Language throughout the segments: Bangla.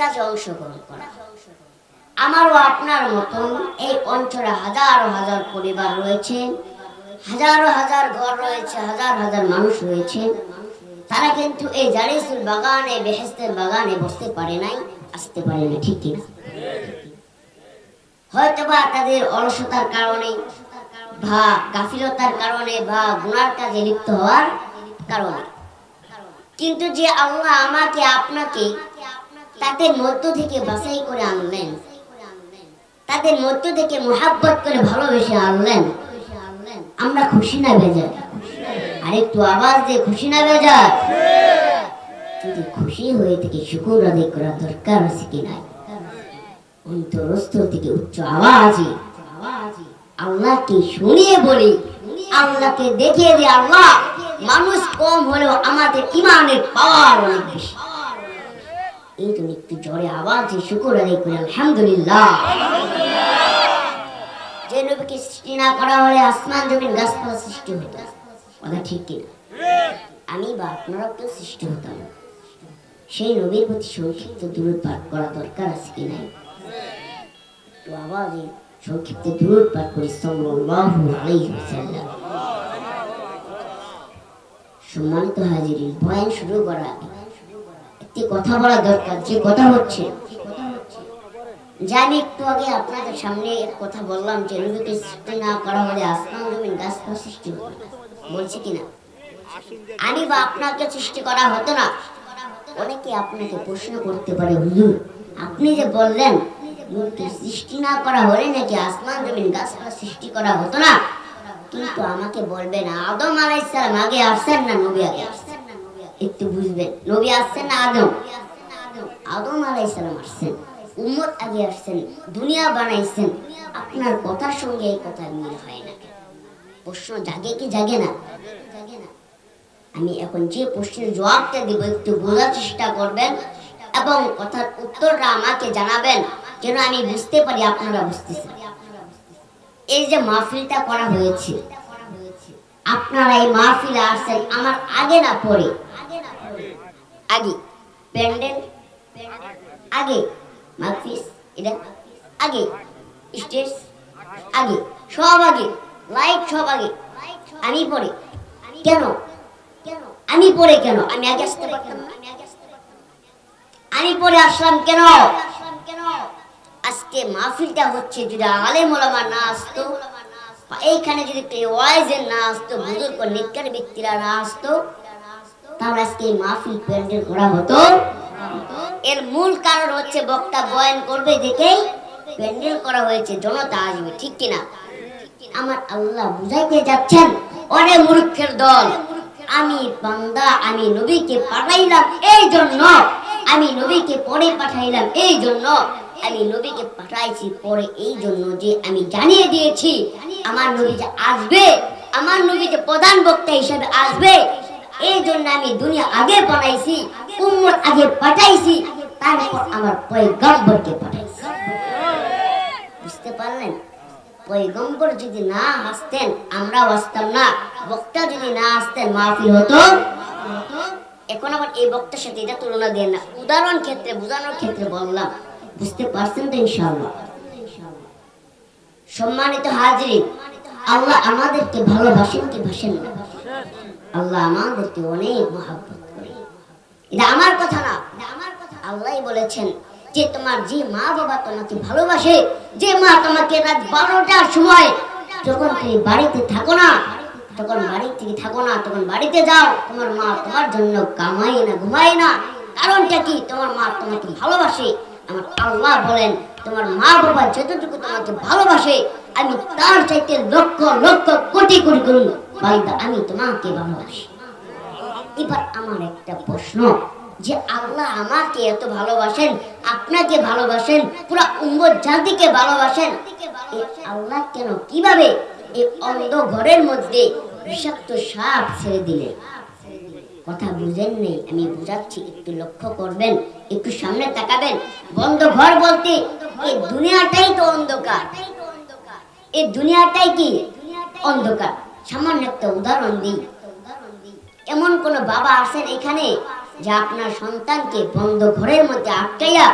কাজে অংশগ্রহণ করা। আমারও আপনার মতন এই অঞ্চলে হাজারো হাজার পরিবার রয়েছে, হাজারো হাজার ঘর রয়েছে, হাজার হাজার মানুষ রয়েছে। তারা কিন্তু এই জারিসুল বাগানে, বেহেস্তের বাগানে বসতে পারে নাই, আসতে পারে না ঠিক কিনা? হয়তোবা তাদের অলসতার কারণে বা গাফিলতার কারণে বা গুনার কাজে লিপ্ত হওয়ার কারণে। কিন্তু যে আল্লাহ আমাকে, আপনাকে তাদের মধ্য থেকে বাছাই করে আনলেন। তাদের মধ্য থেকে মোহাব্বত করে ভালোবেসে আনলেন। আমরা খুশি না বেজার আর একটু আওয়াজ দিয়ে খুশি না বেজার যদি খুশি হয়ে থেকে শুকুর আদায় করা দরকার আছে কি নাই? থেকে উচ্চ আল্লাহকে শুনিয়ে বলি, আল্লাহকে দেখিয়ে দিয়ে আল্লাহ, মানুষ কম হলেও আমাদের ইমানের পাওয়ার অনেক বেশি। এই তুমি একটু জোরে আওয়াজে শুকুর আদায় করি আলহামদুলিল্লাহ। যে নবীকে সৃষ্টি না করা হলে আসমান জমিন গাছপালা সৃষ্টি হতো। কথা ঠিক কিনা আমি বা আপনারাও কেউ সৃষ্টি হতাম। সেই নবীর প্রতি সংক্ষিপ্ত দূরত পাঠ করা দরকার আছে কি নাই? তো আওয়াজে সংক্ষিপ্ত দূরত পাঠ করি সাল্লাল্লাহু আলাইহি সম্মানিত হাজিরিন, বয়ান শুরু করার আগে একটি কথা বলা দরকার, যে কথা হচ্ছে। আমি একটু আগে আপনাদের সামনে এক কথা বললাম যে নবীকে সৃষ্টি না করা হলে আসমান জমিন গাছপালা সৃষ্টি হতো। বলছি কিনা আমি বা আপনাকে সৃষ্টি করা হতো না? অনেকে আপনাকে প্রশ্ন করতে পারে, হুজুর, আপনি যে বললেন নবীকে সৃষ্টি না করা হলে নাকি আসমান জমিন গাছপালা সৃষ্টি করা হতো না? কিন্তু আমাকে বলবেন, আদম আলাইসালাম আগে আসছেন না নবী আগে আসছেন? একটু বুঝবেন নবী আসছেন আদম আদম আলাইসালাম আসছেন উম্মত আগে আসছেন দুনিয়া বানাইছেন আপনার কথার সঙ্গে এই কথা মিল হয় না প্রশ্ন জাগে কি জাগে না আমি এখন যে প্রশ্নের জবাবটা দিব একটু বোঝার চেষ্টা করবেন এবং কথার উত্তরটা আমাকে জানাবেন যেন আমি বুঝতে পারি আপনারা বুঝতেছেন এই যে মাহফিলটা করা হয়েছে আপনারা এই মাহফিলে আসছেন আমার আগে না পরে আগে, প্যান্ডেল, আগে মাহফিস এটা, আগে, স্টেজ, আগে, সব আগে, লাইট সব আগে, আমি পরে, কেন? আমি পরে কেন? আমি আগে আসতে পারতাম আমি পরে আসলাম কেন? আজকে মাহফিলটা হচ্ছে যদি আলেম ওলামা না আসতো এইখানে যদি ওয়াইজের না আসতো, বুজুর্গ, নিকার ব্যক্তিরা না আসতো এর মূল কারণ হচ্ছে বক্তা বয়ান করবে দেখেই প্যান্ডেল করা হয়েছে আসবে, ঠিক আমার আল্লাহ যাচ্ছেন, অনেক দল। আমি বান্দা, আমি নবীকে পাঠাইলাম এই জন্য। আমি নবীকে পরে পাঠাইলাম এই জন্য। আমি নবীকে পাঠাইছি পরে এই জন্য যে আমি জানিয়ে দিয়েছি। আমার নবী যে আসবে, আমার নবী যে প্রধান বক্তা হিসেবে আসবে এই জন্য আমি দুনিয়া আগে পাঠাইছি উম্মত আগে পাঠাইছি, তারপর আমার পয়গম্বরকে পাঠাইছি। বুঝতে পারলেন? পয়গম্বর যদি না আসতেন, আমরাও আসতাম না। বক্তা যদি না আসতেন, মাহফিল হতো? এখন আবার এই বক্তার সাথে এটা তুলনা দেন না। উদাহরণ ক্ষেত্রে, বোঝানোর ক্ষেত্রে বললাম, বুঝতে পারছেন তো ইনশাআল্লাহ? সম্মানিত হাজির আল্লাহ আমাদেরকে ভালোবাসেন কি ভাসেন না? আল্লাহ আমাদেরকে অনেক মহাব্বত করে। এটা আমার কথা না আমার কথা। আল্লাহই বলেছেন যে তোমার যে মা বাবা তোমাকে ভালোবাসে, যে মা তোমাকে রাত বারোটার সময় যখন তুমি বাড়িতে থাকো না তখন বাড়ি থেকে থাকো না, তখন বাড়িতে যাও, তোমার মা তোমার জন্য কামাই না ঘুমাই না। কারণটা কি? তোমার মা তোমাকে ভালোবাসে। আমার আল্লাহ বলেন, তোমার মা বাবা যতটুকু তোমাকে ভালোবাসে, আমি তার চাইতে লক্ষ লক্ষ কোটি কোটি করুন বান্দা আমি তোমাকে ভালোবাসি এবার আমার একটা প্রশ্ন, যে আল্লাহ আমাকে এত ভালোবাসেন, আপনাকে ভালোবাসেন, পুরো উম্মত জাতিকে ভালোবাসেন আল্লাহ কেন, কীভাবে এই অন্ধ ঘরের মধ্যে বিষাক্ত সাপ ছেড়ে দিলেন? কথা বুঝেন নেই, আমি বুঝাচ্ছি, একটু লক্ষ্য করবেন, একটু সামনে তাকাবেন। বন্ধ ঘর বলতে এই দুনিয়াটাই তো অন্ধকার। এই দুনিয়াটাই কি? অন্ধকার। সামান্য একটা উদাহরণ দিই। এমন কোন বাবা আছেন এখানে যে আপনার সন্তানকে বন্ধ ঘরের মধ্যে আটকাইয়া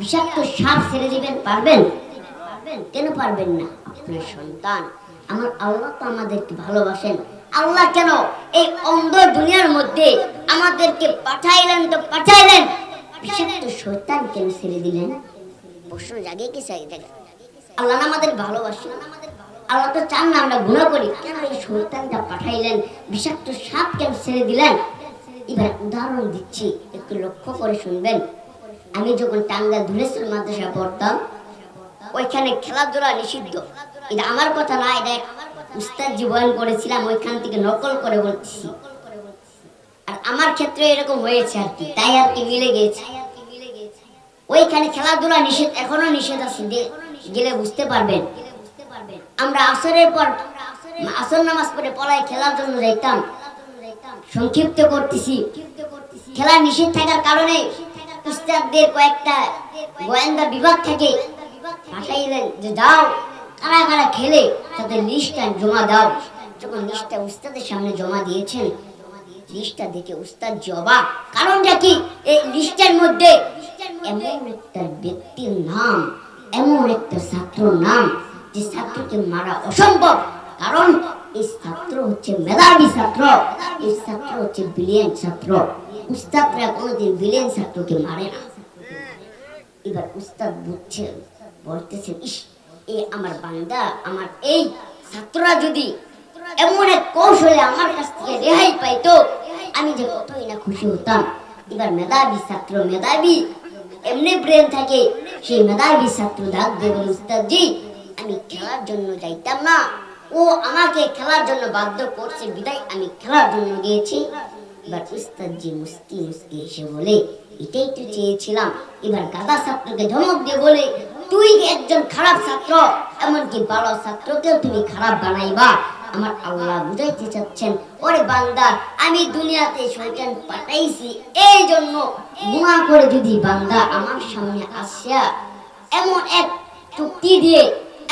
বিষাক্ত সাপ ছেড়ে দিবেন, পারবেন? কেন পারবেন না? আপনার সন্তান। আমার আল্লাহ তো আমাদেরকে ভালোবাসেন। আল্লাহ কেন এই অন্ধ দুনিয়ার মধ্যে আমাদেরকে পাঠাইলেন তো পাঠাইলেন? বিষাক্ত শয়তান কেন ছেড়ে দিলেন। প্রশ্ন জাগে কি চাই আল্লাহ আমাদের ভালোবাসেন আল্লাহ তো চান না, আমরা গুণা করি। কেন এই শয়তানটা পাঠাইলেন, বিষাক্ত সাপ কেন ছেড়ে দিলেন? এবার উদাহরণ দিচ্ছি, একটু লক্ষ্য করে শুনবেন। আমি যখন টাঙ্গা ধুলেশ্বর মাদ্রাসা পড়তাম, ওইখানে খেলাধুলা নিষিদ্ধ। এটা আমার কথা না, এটা উস্তাদ জীবন করেছিলাম, ওইখান থেকে নকল করে বলছি। আর আমার ক্ষেত্রে এরকম হয়েছে আর কি, তাই আর কি মিলে গেছে। ওইখানে খেলাধুলা নিষেধ, এখনও নিষেধ আছে গেলে বুঝতে পারবেন। আমরা আসরের পর আসর নামাজ পড়ে পড়ায় খেলার জন্য যাইতাম। সংক্ষিপ্ত করতেছি। খেলা নিষেধ থাকার কারণে উস্তাদদের কয়েকটা গোয়েন্দা বিভাগ থেকে পাঠাইলেন যে, যাও, কারা কারা খেলে তাদের লিস্টটা জমা দাও। যখন লিস্টটা উস্তাদের সামনে জমা দিয়েছেন, লিস্টটা দেখে উস্তাদ জবাব কারণটা কি? এই লিস্টের মধ্যে এমন একটা ব্যক্তির নাম, এমন একটা ছাত্রর নাম যে ছাত্রকে মারা অসম্ভব। কারণ এই ছাত্র হচ্ছে মেধাবী ছাত্র। এই ছাত্র হচ্ছে বিলিয়ন ছাত্র। উস্তাদরা কোনোদিন বিলিয়ন ছাত্রকে মারে না। এবার উস্তাদ বুঝছেন বলতেছেন ইস, এ আমার বান্দা, আমার এই ছাত্ররা যদি এমন এক কৌশলে আমার কাছ থেকে রেহাই পাইতো, আমি যে কতই না খুশি হতাম। এবার মেধাবী ছাত্র, মেধাবী, এমনি ব্রেন থাকে, সেই মেধাবী ছাত্র ডাক দেবে উস্তাদজি আমি খেলার জন্য যাইতাম না। ও আমাকে খেলার জন্য বাধ্য করছে। বিদায়, আমি খেলার জন্য গিয়েছি। এবার উস্তাদজি মুস্কি মুস্কি এসে বলে, এটাই তো চেয়েছিলাম। এবার গাদা ছাত্রকে ধমক দিয়ে বলে, তুই একজন খারাপ ছাত্র। এমনকি ভালো ছাত্রকেও তুমি খারাপ বানাইবা। আমার আল্লাহ বুঝাইতে চাচ্ছেন, ওরে বান্দা, আমি দুনিয়াতে শয়তান পাঠাইছি। এই জন্য গুণা করে যদি বান্দা আমার সামনে আসিয়া এমন এক চুক্তি দিয়ে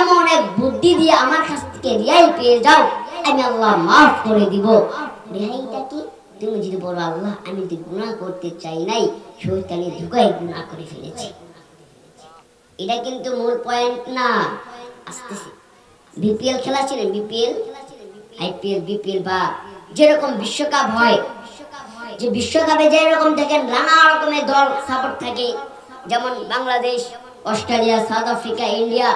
এমন এক বুদ্ধি দিয়ে আমার কাছ থেকে রিয়াই পেয়ে যাও, আমি আল্লাহ মাফ করে দিব। রেহাইটা কি? তুমি যদি বলো, আল্লাহ, আমি যদি গুণা করতে চাই নাই শৈতানি ঢুকাই গুণা করে ফেলেছি। এটা কিন্তু মূল পয়েন্ট না। আসতেছি। বিপিএল খেলা ছিলেন বিপিএল আইপিএল বিপিএল বা যেরকম বিশ্বকাপ হয়, যে বিশ্বকাপে যেরকম দেখেন নানা রকমের দল সাপোর্ট থাকে, যেমন Bangladesh, Australia, South Africa, India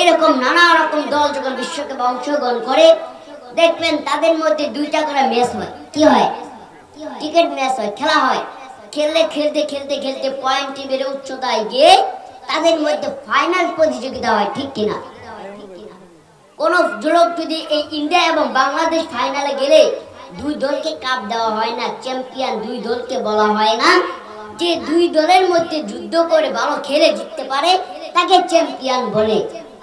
এরকম নানা রকম দল যখন বিশ্বকাপে অংশগ্রহণ করে, দেখবেন তাদের মধ্যে দুইটা করে ম্যাচ হয়। কি হয়? ক্রিকেট ম্যাচ হয়, খেলা হয়। খেললে খেলতে খেলতে খেলতে পয়েন্ট টেবিলে উচ্চতায় গিয়ে তাদের মধ্যে ফাইনাল প্রতিযোগিতা হয়, ঠিক কিনা? কোন যুবক যদি এই ইন্ডিয়া এবং বাংলাদেশ ফাইনালে গেলে দুই দলকে কাপ দেওয়া হয় না চ্যাম্পিয়ন দুই দলকে বলা হয় না। যে দুই দলের মধ্যে যুদ্ধ করে ভালো খেলে জিততে পারে, তাকে চ্যাম্পিয়ন বলে।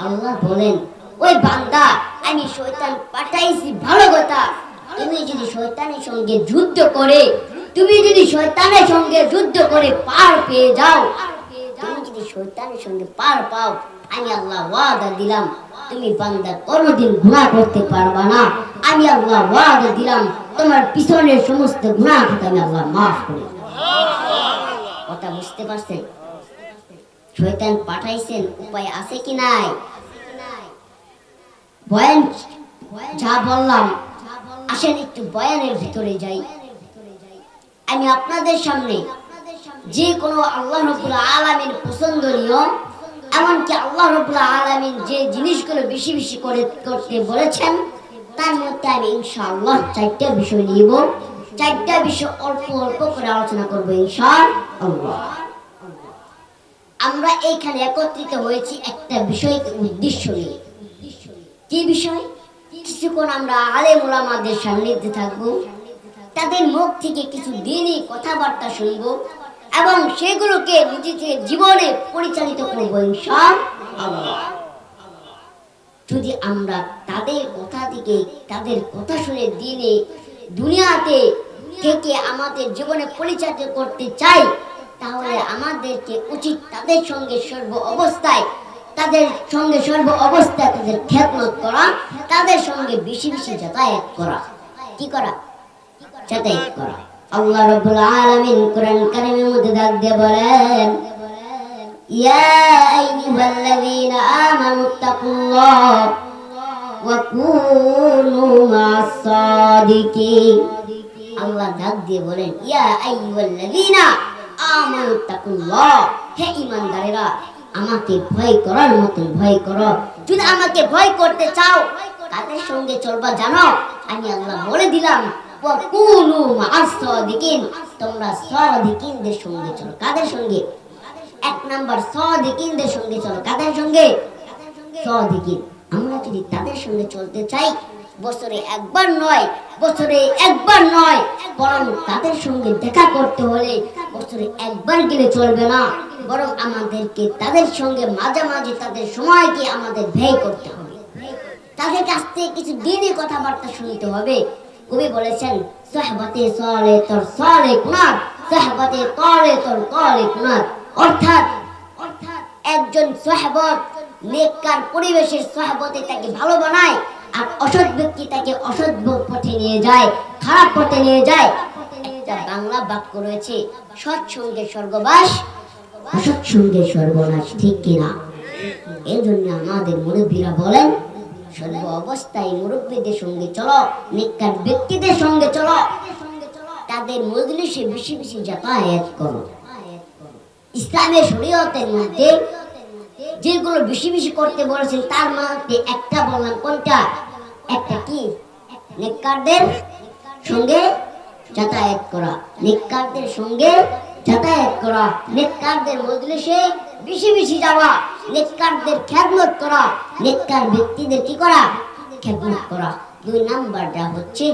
আল্লাহ বলেন, ওই বান্দা, আমি শয়তান পাঠাইছি, ভালো কথা। তুমি যদি শয়তানের সঙ্গে যুদ্ধ করে, তুমি যদি শয়তানের সঙ্গে যুদ্ধ করে পার পেয়ে যাও, তুমি যদি শয়তানের সঙ্গে পার পাও, আমি আল্লাহ ওয়াদা দিলাম, তুমি বান্দা কোনোদিন গুনাহ করতে পারবা না। আমি আল্লাহ ওয়াদা দিলাম, তোমার পিছনের সমস্ত গুনাহ থেকে আমি আল্লাহ মাফ করে। কথা বুঝতে পারছেন? শয়তান পাঠাইছেন, উপায় আছে কি নাই? বয়ান, যা বললাম, আসেন একটু বয়ানের ভিতরে যাই। আমি আপনাদের সামনে যে কোনো আল্লাহ রবুল আলমিন পছন্দনীয়, এমনকি আল্লাহ রবুল আলমিন যে জিনিসগুলো বেশি বেশি করে করতে বলেছেন, তার মধ্যে আমি ইনশাআল্লাহ চারটা বিষয় নিব। চারটা বিষয় অল্প অল্প করে আলোচনা করব ইনশাআল্লাহ। আমরা এইখানে একত্রিত হয়েছি একটা বিষয়কে উদ্দেশ্য নিয়ে। কি বিষয়? কিছুক্ষণ আমরা আলেম ওলামাদের সান্নিধ্যে থাকব। তাদের মুখ থেকে কিছু দিনই কথাবার্তা শুনব এবং সেগুলোকে নিজেদের জীবনে পরিচালিত করব ইনশাআল্লাহ। যদি আমরা তাদের কথা থেকে, তাদের কথা শুনে দিনে, দুনিয়াতে থেকে আমাদের জীবনে পরিচালিত করতে চাই, তাহলে আমাদেরকে উচিত তাদের সঙ্গে সর্ব অবস্থায় তাদের সঙ্গে সর্ব অবস্থায় তাদের খেদমত করা, তাদের সঙ্গে বেশি বেশি যাতায়াত করা। কি করা? যাতায়াত করা। আল্লাহ রাব্বুল আলামিন কোরআন কারীমের মধ্যে ডাক দিয়ে বলেন, ইয়া আইয়ুহাল্লাযীনা আমানু তাকুল্লাহ ওয়া কুনু মা'আস সাদিকিন। আল্লাহ ডাক দিয়ে বলেন, ইয়া আইয়ুহাল্লাযীনা আমানু তাকুল্লাহ, হে ঈমানদারেরা আমাকে ভয় করার মতো ভয় করো। যদি আমাকে ভয় করতে চাও, কাদের সঙ্গে চলবা জানো? আমি আল্লাহ বলে দিলাম তোমরা সাদিকিনদের সঙ্গে চলো। কাদের সঙ্গে? এক নাম্বার, সাদিকিনদের সঙ্গে চলো। কাদের সঙ্গে? সাদিকিন। আমরা যদি তাদের সঙ্গে চলতে চাই বছরে একবার নয়, বছরে একবার নয়, বরং তাদের সঙ্গে দেখা করতে হলে বছরে একবার গেলে চলবে না। বরং আমাদেরকে তাদের সঙ্গে মাঝে মাঝে তাদের সময়কে আমাদের ব্যয় করতে হবে। তাদের কাছ থেকে কিছু দিনই কথাবার্তা শুনতে হবে। কবি বলেছেন, সাহবাতে সলে তোর সলে কুনার সাহবাতে তলে তোর তলে কুনার অর্থাৎ অর্থাৎ একজন সাহাবত নেককার পরিবেশের সাহাবতে তাকে ভালো বানায় আর অসৎ ব্যক্তি তাকে অসৎ পথে নিয়ে যায়, খারাপ পথে নিয়ে যায়। একটা বাংলা বাক্য রয়েছে, সৎ সঙ্গে স্বর্গবাস, অসৎ সঙ্গে সর্বনাশ ঠিক কিনা এই জন্য আমাদের মুরব্বীরা বলেন, সর্ব অবস্থায় মুরব্বীদের সঙ্গে চলো নেককার ব্যক্তিদের সঙ্গে চলো। তাদের মজলিসে বেশি বেশি যাতায়াত করো। ইসলামের শরীয়তের মধ্যে যেগুলো বেশি বেশি করতে বলেছেন, তার মধ্যে একটা বললাম কোনটা? একটা কি? নেককারদের সঙ্গে যাতায়াত করা। নেককারদের সঙ্গে যাতায়াত করা। নেককারদের মজলিসে বেশি বেশি যাওয়া। নেককারদের খ্যাতমত করা। নেককার ব্যক্তিদের কি করা? খ্যাতমত করা। দুই নাম্বারটা হচ্ছে